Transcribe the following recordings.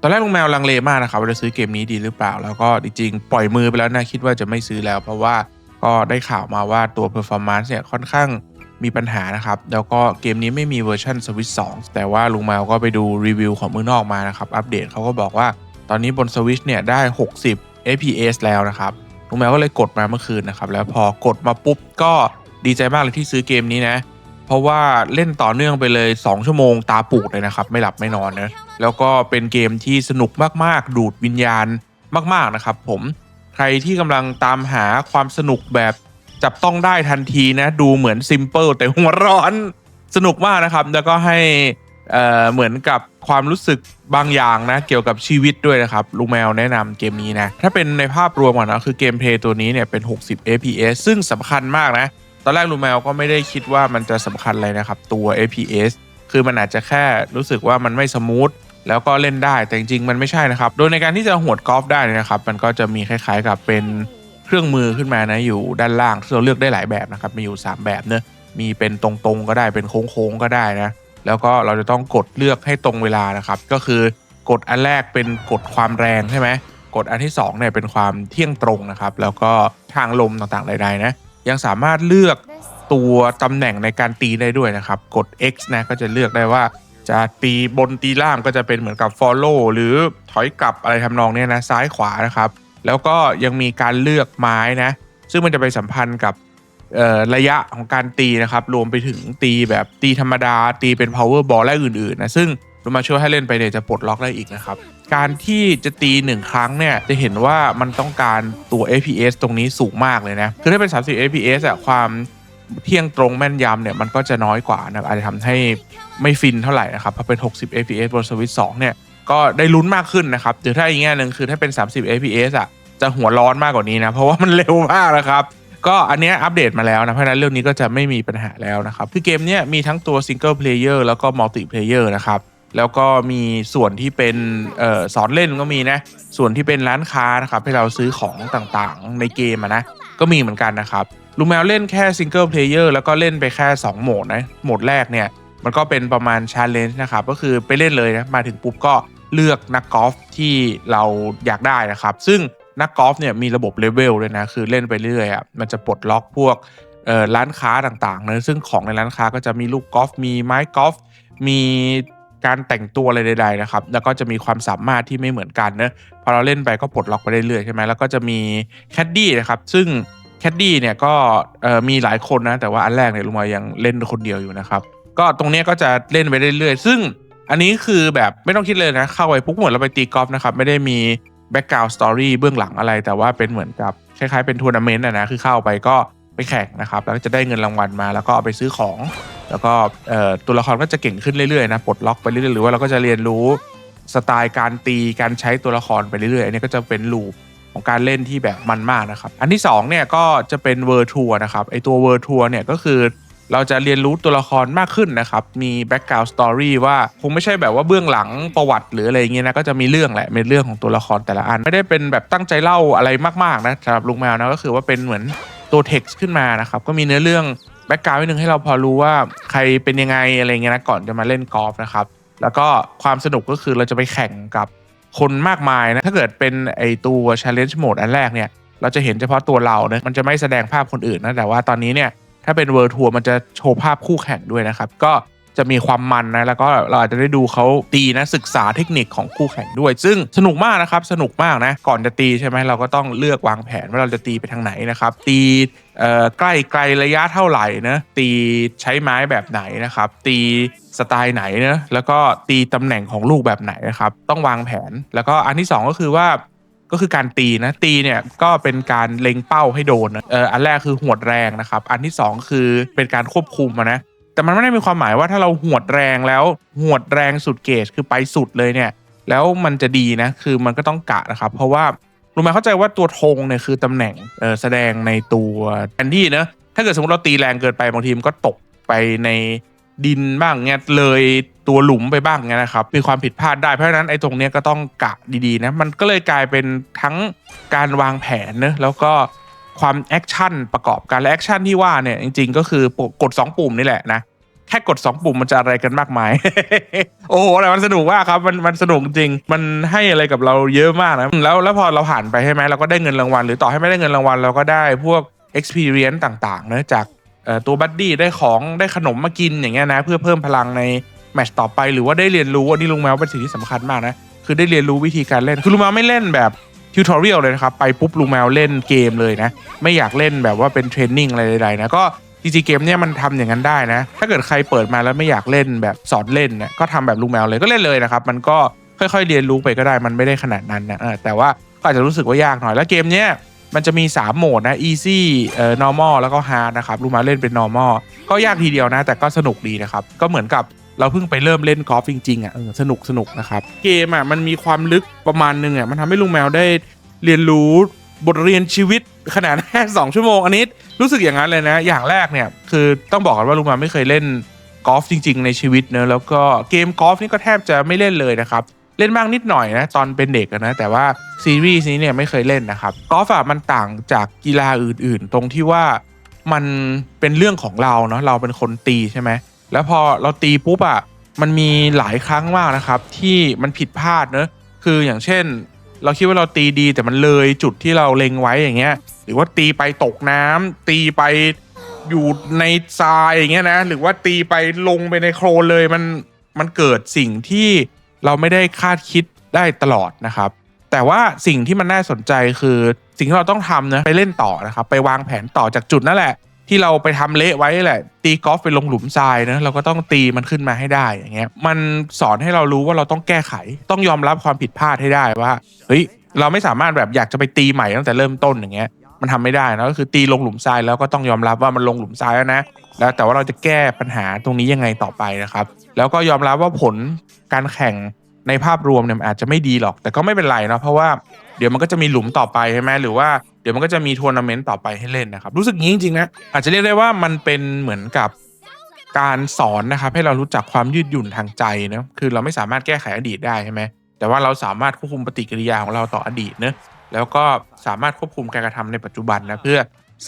ตอนแรกลุงแมวลังเลมากนะครับว่าจะซื้อเกมนี้ดีหรือเปล่า แล้วก็จริงๆปล่อยมือไปแล้วนะคิดว่าจะไม่ซื้อแล้ว เพราะว่าก็ได้ข่าวมาว่าตัว performance เนี่ยค่อนข้างมีปัญหานะครับ แล้วก็เกมนี้ไม่มีเวอร์ชัน Switch 2แต่ว่าลุงแมวก็ไปดูรีวิวของมือนอกมานะครับ อัปเดตเขาก็บอกว่าตอนนี้บน Switch เนี่ยได้ 60 fps แล้วนะครับลุงแมวก็เลยกดมาเมื่อคืนนะครับ แล้วพอกดมาปุ๊บก็ดีใจมากเลยที่ซื้อเกมนี้นะ เพราะว่าเล่นต่อเนื่องไปเลย 2 ชั่วโมงตาปูดเลยนะครับ ไม่หลับไม่นอนนะ แล้วก็เป็นเกมที่สนุกมากๆ ดูดวิญญาณมาก ๆนะครับ ผมใครที่กำลังตามหาความสนุกแบบจับต้องได้ทันทีนะ ดูเหมือนซิมเ l ิลแต่หัวร้อนสนุกมากนะครับ แล้วก็ให้เเหมือนกับความรู้สึกบางอย่างนะ เกี่ยวกับชีวิตด้วยนะครับลุงแมวแนะนำเกมนี้นะ ถ้าเป็นในภาพรวมก่อนนะคือเกมเพลย์ตัวนี้เนี่ยเป็น 60 fps ซึ่งสำคัญมากนะ ตอนแรกลุงแมวก็ไม่ได้คิดว่ามันจะสำคัญอะไรนะครับ ตัว fps คือมันอาจจะแค่รู้สึกว่ามันไม่สมูท แล้วก็เล่นได้แต่จริงๆมันไม่ใช่นะครับ โดยในการที่จะหวดกอล์ฟได้นะครับ มันก็จะมีคล้าย ๆ กับเป็นเครื่องมือขึ้นมานะอยู่ด้านล่างที่เราเลือกได้หลายแบบนะครับมีอยู่ 3 แบบเนะมีเป็นตรงๆก็ได้เป็นโค้งๆก็ได้นะแล้วก็เราจะต้องกดเลือกให้ตรงเวลานะครับ ก็คือกดอันแรกเป็นกดความแรงใช่ไหมกดอันที่2เนี่ยเป็นความเที่ยงตรงนะครับ แล้วก็ทางลมต่างๆใดๆนะยังสามารถเลือกตัวตำแหน่งในการตีได้ด้วยนะครับ กด X นะก็จะเลือกได้ว่า จะตีบนตีล่างก็จะเป็นเหมือนกับ follow หรือถอยกลับอะไรทำนองนี้นะซ้ายขวานะครับ แล้วก็ยังมีการเลือกไม้นะ ซึ่งมันจะไปสัมพันธ์กับระยะของการตีนะครับ รวมไปถึงตีแบบตีธรรมดา ตีเป็น power ball และอื่นๆนะ ซึ่งเรามาช่วยให้เล่นไปเนี่ยจะปลดล็อกได้อีกนะครับ การที่จะตีหนึ่งครั้งเนี่ย จะเห็นว่ามันต้องการตัว APS ตรงนี้สูงมากเลยนะ คือถ้าเป็น 30 APS อะความ เที่ยงตรงแม่นยำเนี่ยมันก็จะน้อยกว่านะอาจจะทำให้ไม่ฟินเท่าไหร่นะครับพอเป็น 60 APS บนสวิต2เนี่ยก็ได้ลุ้นมากขึ้นนะครับหรือถ้าอีกแง่หนึ่งคือถ้าเป็น 30 APS อะจะหัวร้อนมากกว่านี้นะเพราะว่ามันเร็วมากนะครับก็อันนี้อัปเดตมาแล้วนะ เพราะฉะนั้นเรื่องนี้ก็จะไม่มีปัญหาแล้วนะครับ คือเกมเนี้ยมีทั้งตัวซิงเกิลเพลเยอร์แล้วก็มัลติเพลเยอร์นะครับ แล้วก็มีส่วนที่เป็นออสอนเล่นก็มีนะ ส่วนที่เป็นร้านค้านะครับ ให้เราซื้อของต่างๆในเกมนะ ก็มีเหมือนกันนะครับ ลุงแมวเล่นแค่ซิงเกิลเพลเยอร์แล้วก็เล่นไปแค่ 2 โหมดนะ โหมดแรกเนี่ย มันก็เป็นประมาณชาเลนจ์นะครับ ก็คือไปเล่นเลยนะ มาถึงปุ๊บก็เลือกนักกอล์ฟที่เราอยากได้นะครับ ซึ่งนักกอล์ฟเนี่ยมีระบบเลเวลด้วยนะ คือเล่นไปเรื่อยอะมันจะปลดล็อกพวกร้านค้าต่างๆนะซึ่งของในร้านค้าก็จะมีลูกกอล์ฟมีไม้กอล์ฟมีการแต่งตัวอะไรใดๆนะครับ แล้วก็จะมีความสามารถที่ไม่เหมือนกันนะพอเราเล่นไปก็ปลดล็อกไปเรื่อยๆใช่ไหมแล้วก็จะมีแคดดี้นะครับ ซึ่ง แคดดี้เนี่ยก็มีหลายคนนะ แต่ว่าอันแรกเนี่ยลุงมายังเล่นคนเดียวอยู่นะครับ ก็ตรงนี้ก็จะเล่นไปเรื่อยๆ ซึ่งอันนี้คือแบบไม่ต้องคิดเลยนะ เข้าไปปุ๊บเหมือนเราไปตีกอล์ฟนะครับ ไม่ได้มีแบ็กกราวด์สตอรี่เบื้องหลังอะไร แต่ว่าเป็นเหมือนกับคล้ายๆเป็นทัวร์นาเมนต์นะนะคือเข้าไปก็ไปแข่งนะครับ แล้วก็จะได้เงินรางวัลมา แล้วก็เอาไปซื้อของ แล้วก็ตัวละครก็จะเก่งขึ้นเรื่อยๆนะปลดล็อกไปเรื่อยๆหรือว่าเราก็จะเรียนรู้สไตล์การตีการใช้ตัวละครไปเรื่อยๆอันนี้ก็จะเป็นลูป ของการเล่นที่แบบมันมากนะครับ อันที่2เนี่ยก็จะเป็นเวอร์ทัวร์นะครับไอตัวเวอร์ทัวร์เนี่ยก็คือเราจะเรียนรู้ตัวละครมากขึ้นนะครับ มีแบ็กกราวด์สตอรี่ว่าคงไม่ใช่แบบว่าเบื้องหลังประวัติหรืออะไรอย่างเงี้ยนะ ก็จะมีเรื่องแหละเป็นเรื่องของตัวละครแต่ละอัน ไม่ได้เป็นแบบตั้งใจเล่าอะไรมาก ๆ นะสำหรับลุงแมวนะก็คือว่าเป็นเหมือนตัวเท็กซ์ขึ้นมานะครับ ก็มีเนื้อเรื่องแบ็กกราวด์นิดนึงให้เราพอรู้ว่าใครเป็นยังไงอะไรเงี้ยนะก่อนจะมาเล่นกอล์ฟนะครับ แล้วก็ความสนุกก็คือเราจะไปแข่งกับ คนมากมายนะ ถ้าเกิดเป็นไอตัว challenge mode อันแรกเนี่ย เราจะเห็นเฉพาะตัวเรานะมันจะไม่แสดงภาพคนอื่นนะ แต่ว่าตอนนี้เนี่ย ถ้าเป็น world tour มันจะโชว์ภาพคู่แข่งด้วยนะครับ ก็ จะมีความมันนะแล้วก็เราอาจจะได้ดูเขาตีนะศึกษาเทคนิคของคู่แข่งด้วย ซึ่งสนุกมากนะครับสนุกมากนะก่อนจะตีใช่ไหมเราก็ต้องเลือกวางแผนว่าเราจะตีไปทางไหนนะครับ ตีใกล้ไกลระยะเท่าไหร่นะตีใช้ไม้แบบไหนนะครับ ตีสไตล์ไหนนะแล้วก็ตีตำแหน่งของลูกแบบไหนนะครับ ต้องวางแผนแล้วก็อันที่สองก็คือว่าก็คือการตีนะตีเนี่ยก็เป็นการเล็งเป้าให้โดนนะเอออันแรกคือหวดแรงนะครับ อันที่สองคือเป็นการควบคุมนะ แต่มันไม่ได้มีความหมายว่าถ้าเราหวดแรงแล้วหวดแรงสุดเกจคือไปสุดเลยเนี่ยแล้วมันจะดีนะคือมันก็ต้องกะนะครับ เพราะว่ารู้ไหมเข้าใจว่าตัวธงเนี่ยคือตำแหน่งแสดงในตัวแอนดี้นะถ้าเกิดสมมติเราตีแรงเกินไปบางทีมันก็ตกไปในดินบ้างเงี้ยเลยตัวหลุมไปบ้างเงี้ยนะครับมีความผิดพลาดได้เพราะฉะนั้นไอ้ตรงเนี้ยก็ต้องกะดีๆนะมันก็เลยกลายเป็นทั้งการวางแผนเนะแล้วก็ ความแอคชั่นประกอบกันและแอคชั่นที่ว่าเนี่ยจริง ๆ ก็คือกด 2 ปุ่มนี่แหละนะแค่กด 2 ปุ่มมันจะอะไรกันมากมาย โอ้โหแต่มันสนุกมากครับมันมันสนุกจริง มันให้อะไรกับเราเยอะมากนะแล้วแล้วพอเราผ่านไปใช่ไหมเราก็ได้เงินรางวัลหรือต่อให้ไม่ได้เงินรางวัลเราก็ได้พวก experience ต่างๆนะจากตัวบัดดี้ได้ของได้ขนมมากินอย่างเงี้ยนะ เพื่อเพิ่มพลังในแมตช์ต่อไปหรือว่าได้เรียนรู้อันนี้ลุงแมวเป็นสิ่งที่สำคัญมากนะคือได้เรียนรู้วิธีการเล่นคือลุงแมวไม่เล่นแบบ ทิวทอเรียลเลยนะครับ ไปปุ๊บลุงแมวเล่นเกมเลยนะ ไม่อยากเล่นแบบว่าเป็นเทรนนิ่งอะไรใดๆนะก็จริงๆเกมเนี่ยมันทำอย่างนั้นได้นะ ถ้าเกิดใครเปิดมาแล้วไม่อยากเล่นแบบสอนเล่นเนี่ยก็ทำแบบลุงแมวเลยก็เล่นเลยนะครับ มันก็ค่อยๆเรียนรู้ไปก็ได้มันไม่ได้ขนาดนั้นนะแต่ว่าก็อาจจะรู้สึกว่ายากหน่อยแล้วเกมเนี้ยมันจะมี 3 โหมดนะ easy เอ่อ normal แล้วก็ hard นะครับลุงแมวเล่นเป็น normal ก็ยากทีเดียวนะ แต่ก็สนุกดีนะครับก็เหมือนกับ เราเพิ่งไปเริ่มเล่นกอล์ฟจริงๆอะเออสนุกสนุกนะครับ เกมอะมันมีความลึกประมาณนึงอะมันทำให้ลุงแมวได้เรียนรู้บทเรียนชีวิตขนาดแค่2ชั่วโมงอันนี้รู้สึกอย่างนั้นเลยนะ อย่างแรกเนี่ยคือต้องบอกกันว่าลุงแมวไม่เคยเล่นกอล์ฟจริง ๆ ในชีวิตเนอะแล้วก็เกมกอล์ฟนี่ก็แทบจะไม่เล่นเลยนะครับเล่นบ้างนิดหน่อยนะตอนเป็นเด็กนะแต่ว่าซีรีส์นี้เนี่ยไม่เคยเล่นนะครับกอล์ฟอะมันต่างจากกีฬาอื่นๆ ตรงที่ว่ามันเป็นเรื่องของเราเนาะเราเป็นคนตีใช่ไหม แล้วพอเราตีปุ๊บอะมันมีหลายครั้งมากนะครับ ที่มันผิดพลาดเนอะคืออย่างเช่น เราคิดว่าเราตีดีแต่มันเลยจุดที่เราเล็งไว้อย่างเงี้ย หรือว่าตีไปตกน้ำตีไปอยู่ในทรายอย่างเงี้ยนะ หรือว่าตีไปลงไปในโคลนเลยมันมันเกิดสิ่งที่เราไม่ได้คาดคิดได้ตลอดนะครับ แต่ว่าสิ่งที่มันน่าสนใจคือสิ่งที่เราต้องทำนะไปเล่นต่อนะครับ ไปวางแผนต่อจากจุดนั่นแหละ ที่เราไปทำเละไว้แหละ ตีกอล์ฟไปลงหลุมทรายนะเราก็ต้องตีมันขึ้นมาให้ได้อย่างเงี้ยมันสอนให้เรารู้ว่าเราต้องแก้ไข ต้องยอมรับความผิดพลาดให้ได้ว่าเฮ้ยเราไม่สามารถแบบอยากจะไปตีใหม่ตั้งแต่เริ่มต้นอย่างเงี้ยมันทำไม่ได้นะก็คือตีลงหลุมทรายแล้วก็ต้องยอมรับว่ามันลงหลุมทรายแล้วนะแล้วแต่ว่าเราจะแก้ปัญหาตรงนี้ยังไงต่อไปนะครับ แล้วก็ยอมรับว่าผลการแข่งในภาพรวมเนี่ยอาจจะไม่ดีหรอก แต่ก็ไม่เป็นไรเนาะเพราะว่า เดี๋ยวมันก็จะมีหลุมต่อไปใช่ไหมหรือว่าเดี๋ยวมันก็จะมีทัวร์นาเมนต์ต่อไปให้เล่นนะครับ รู้สึกงี้จริงๆนะอาจจะเรียกได้ว่ามันเป็นเหมือนกับการสอนนะครับให้เรารู้จักความยืดหยุ่นทางใจนะคือเราไม่สามารถแก้ไขอดีตได้ใช่ไหมแต่ว่าเราสามารถควบคุมปฏิกิริยาของเราต่ออดีตเนะแล้วก็สามารถควบคุมการกระทำในปัจจุบันนะเพื่อ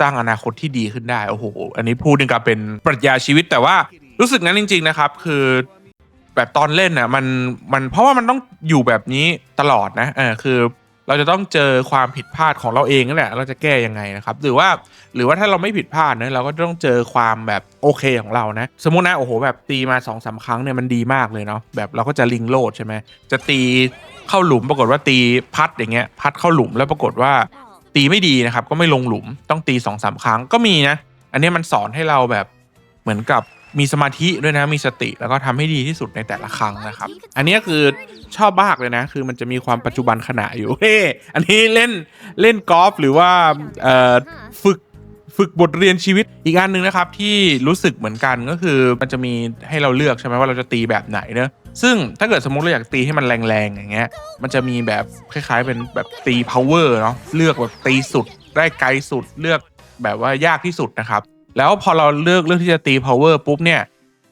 สร้างอนาคตที่ดีขึ้นได้โอ้โหอันนี้พูดนึงกับเป็นปรัชญาชีวิตแต่ว่ารู้สึกงั้นจริง ๆนะครับ คือแบบตอนเล่นน่ะมันมันเพราะว่ามันต้องอยู่แบบนี้ตลอดนะเออคือ เราจะต้องเจอความผิดพลาดของเราเองนั่นแหละเราจะแก้ยังไงนะครับหรือว่าหรือว่าถ้าเราไม่ผิดพลาดนะเราก็ต้องเจอความแบบโอเคของเรานะ สมมตินะโอ้โหแบบตีมาสองสาครั้งเนี่ยมันดีมากเลยเนาะแบบเราก็จะลิงโลดใช่ไหมจะตีเข้าหลุมปรากฏว่าตีพัดอย่างเงี้ยพัดเข้าหลุมแล้วปรากฏว่าตีไม่ดีนะครับก็ไม่ลงหลุมต้องตีสองสามครั้งก็มีนะ อันนี้มันสอนให้เราแบบเหมือนกับ มีสมาธิด้วยนะมีสติแล้วก็ทำให้ดีที่สุดในแต่ละครั้งนะครับ อันนี้คือชอบมากเลยนะ คือมันจะมีความปัจจุบันขณะอยู่เฮ้อันนี้เล่นเล่นกอล์ฟหรือว่าฝึกฝึกบทเรียนชีวิตอีกอันหนึ่งนะครับที่รู้สึกเหมือนกันก็คือมันจะมีให้เราเลือกใช่ไหมว่าเราจะตีแบบไหนเนอะซึ่งถ้าเกิดสมมติเราอยากตีให้มันแรงๆอย่างเงี้ยมันจะมีแบบคล้ายๆเป็นแบบตี power เนาะเลือกแบบตีสุดได้ไกลสุดเลือกแบบว่ายากที่สุดนะครับ แล้วพอเราเลือกเลือกที่จะตี power ปุ๊บเนี่ย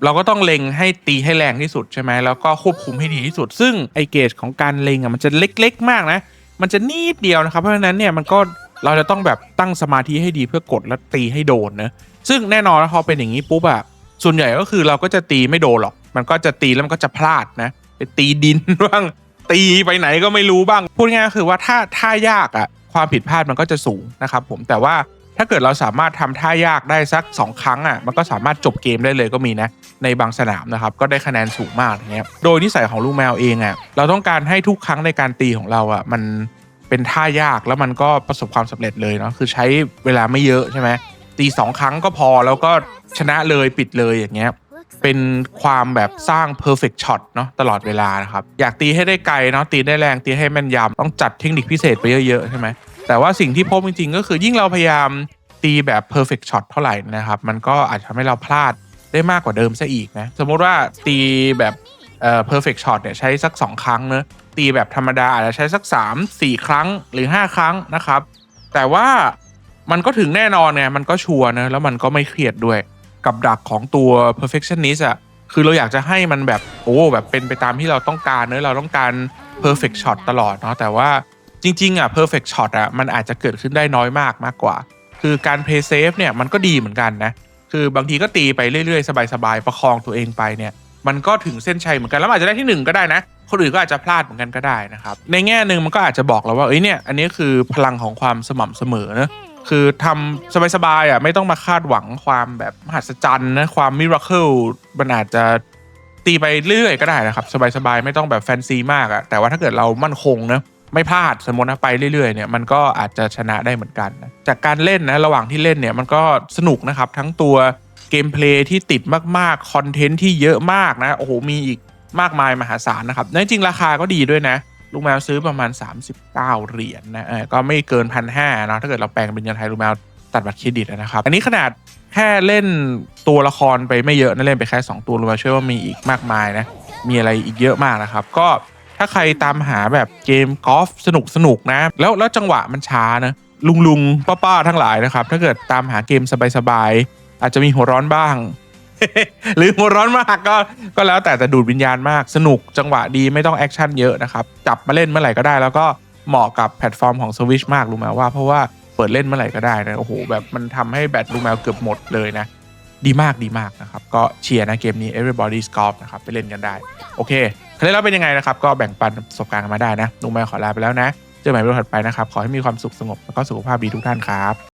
เราก็ต้องเล็งให้ตีให้แรงที่สุดใช่ไหมแล้วก็ควบคุมให้ดีที่สุด ซึ่งไอเกจของการเล็งอะมันจะเล็กๆ มากนะ มันจะนิดเดียวนะครับ เพราะฉะนั้นเนี่ยมันก็เราจะต้องแบบตั้งสมาธิให้ดีเพื่อกดแล้วตีให้โดนนะซึ่งแน่นอนพอเป็นอย่างนี้ปุ๊บอะส่วนใหญ่ก็คือเราก็จะตีไม่โดนหรอก มันก็จะตีแล้วมันก็จะพลาดนะไปตีดินบ้างตีไปไหนก็ไม่รู้บ้าง พูดง่ายๆก็คือว่าถ้าท่ายากอะความผิดพลาดมันก็จะสูงนะครับผมแต่ว่า ถ้าเกิดเราสามารถทำท่ายากได้สัก 2 ครั้งอะมันก็สามารถจบเกมได้เลยก็มีนะในบางสนามนะครับก็ได้คะแนนสูงมากอย่างเงี้ยโดยนิสัยของลูกแมวเองอะเราต้องการให้ทุกครั้งในการตีของเราอะมันเป็นท่ายากแล้วมันก็ประสบความสำเร็จเลยเนาะคือใช้เวลาไม่เยอะใช่ไหมตีสองครั้งก็พอแล้วก็ชนะเลยปิดเลยอย่างเงี้ยเป็นความแบบสร้าง perfect shot เนาะตลอดเวลานะครับ อยากตีให้ได้ไกลเนาะตีได้แรงตีให้แม่นยำต้องจัดเทคนิคพิเศษไปเยอะๆใช่ไหม แต่ว่าสิ่งที่พบจริงๆ ก็คือยิ่งเราพยายามตีแบบ perfect shot เท่าไหร่นะครับ มันก็อาจจะทำให้เราพลาดได้มากกว่าเดิมซะอีกนะ สมมติว่าตีแบบเอ่อ perfect shot เนี่ยใช้สัก 2 ครั้งเนอะตีแบบธรรมดาอาจจะใช้สัก 3 4 ครั้งหรือ 5 ครั้งนะครับ แต่ว่ามันก็ถึงแน่นอนไงมันก็ชัวร์นะแล้วมันก็ไม่เครียดด้วยกับดักของตัว perfectionist อะคือเราอยากจะให้มันแบบโอ้แบบเป็นไปตามที่เราต้องการเนอะเราต้องการ perfect shot ตลอดเนาะแต่ว่า จริงๆอะ perfect shot อะมันอาจจะเกิดขึ้นได้น้อยมากมากกว่า คือการ play safe เนี่ยมันก็ดีเหมือนกันนะ คือบางทีก็ตีไปเรื่อยๆ สบายๆ ประคองตัวเองไปเนี่ย มันก็ถึงเส้นชัยเหมือนกันแล้วอาจจะได้ที่หนึ่งก็ได้นะ คนอื่นก็อาจจะพลาดเหมือนกันก็ได้นะครับ ในแง่หนึ่งมันก็อาจจะบอกเราว่าเอ้ยเนี่ยอันนี้คือพลังของความสม่ำเสมอนะคือทำสบายๆอะไม่ต้องมาคาดหวังความแบบมหัศจรรย์นะความมิราเคิลมันอาจจะตีไปเรื่อยก็ได้นะครับ สบายๆไม่ต้องแบบแฟนซีมากอะแต่ว่าถ้าเกิดเรามั่นคงนะ ไม่พลาดสมมตินะไปเรื่อยๆเนี่ยมันก็อาจจะชนะได้เหมือนกันนะจากการเล่นนะระหว่างที่เล่นเนี่ยมันก็สนุกนะครับทั้งตัวเกมเพลย์ที่ติดมากๆคอนเทนต์ที่เยอะมากนะโอ้โหมีอีกมากมายมหาศาลนะครับและจริงราคาก็ดีด้วยนะลุงแมวซื้อประมาณ 39 เหรียญนะก็ไม่เกินพันห้านะถ้าเกิดเราแปลงเป็นเงินไทยลุงแมวตัดบัตรเครดิตนะครับ อันนี้ขนาดแค่เล่นตัวละครไปไม่เยอะนะเล่นไปแค่ 2 ตัวลุงแมวเชื่อว่ามีอีกมากมายนะมีอะไรอีกเยอะมากนะครับ ก็ ถ้าใครตามหาแบบเกมกอล์ฟสนุกสนุกๆนะ แล้วแล้วจังหวะมันช้านะ ลุงลุงป้าป้าๆทั้งหลายนะครับ ถ้าเกิดตามหาเกมสบายๆ อาจจะมีหัวร้อนบ้าง หรือหัวร้อนมากก็ก็แล้วแต่แต่ดูดวิญญาณมากสนุกจังหวะดีไม่ต้องแอคชั่นเยอะนะครับ จับมาเล่นเมื่อไหร่ก็ได้ แล้วก็เหมาะกับแพลตฟอร์มของ Switch มากรู้ไหมว่าเพราะว่าเปิดเล่นเมื่อไหร่ก็ได้นะโอ้โหแบบมันทำให้แบตลูแมวเกือบหมดเลยนะดีมากดีมากนะครับ ก็เชียร์นะเกมนี้ Everybody's Golf นะครับ ไปเล่นกันได้ โอเค คราวนี้เราเป็นยังไงนะครับ ก็แบ่งปันประสบการณ์กันมาได้นะลุงแม่ขอลาไปแล้วนะ เจอกันใหม่ในวันถัดไปนะครับ ขอให้มีความสุขสงบแล้วก็สุขภาพดีทุกท่านครับ